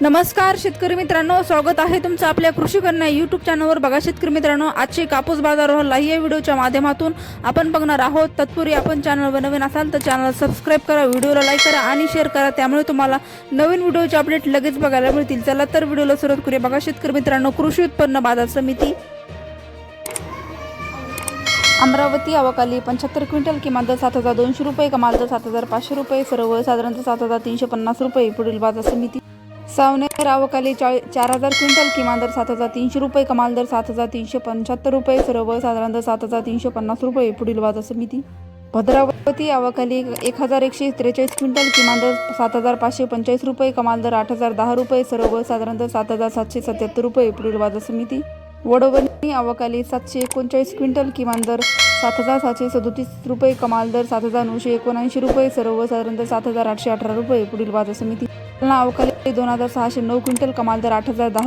नमस्कार शेतकरी मित्रांनो. स्वागत आहे तुमचं आपल्या कृषी कन्या यूट्यूब चॅनलवर बघा शेतकरी मित्रांनो आजचे कापूस बाजार लाईव्ह या व्हिडिओच्या माध्यमातून आपण बघणार आहोत. तत्पूर्वी आपण चॅनलवर नवीन असाल तर चॅनल सबस्क्राईब करा व्हिडिओला लाईक करा आणि शेअर करा. त्यामुळे तुम्हाला नवीन व्हिडिओचे अपडेट लगेच बघायला मिळतील. चला तर व्हिडिओला सुरुवात करूया. बघा शेतकरी मित्रांनो कृषी उत्पन्न बाजार समिती. अमरावती अवकाली पंच्याहत्तर क्विंटल किमान दर सात हजार दोनशे रुपये कमाल दर सात हजार पाचशे रुपये सर्व साधारणतः सात हजार तीनशे पन्नास रुपये. पुढील बाजार समिती. सावनेर अवकाली चाळी चार हजार क्विंटल किमान दर सात हजार तीनशे रुपये कमाल दर सात हजार तीनशे पंच्याहत्तर रुपये सर्व दर सात हजार तीनशे पन्नास रुपये पुढील बाजार समिती भद्रावती अवकाली एक हजार एकशे त्रेचाळीस क्विंटल किमान दर सात हजार पाचशे पंचेचाळीस रुपये कमाल दर आठ हजार दहा रुपये सर्व साधारणतः सात हजार सातशे सत्याहत्तर रुपये पुढील बाजार समिती वडवणी अवकाली सातशे एकोणचाळीस क्विंटल किमान दर सात हजार सातशे सदोतीस रुपये कमाल दर सात हजार नऊशे एकोणऐंशी रुपये सर्वसाधारण दर सात हजार आठशे अठरा रुपये पुढील बाजार समिती. जालना अवकाली दोन हजार सहाशे नऊ क्विंटल कमाल दर आठ हजार दहा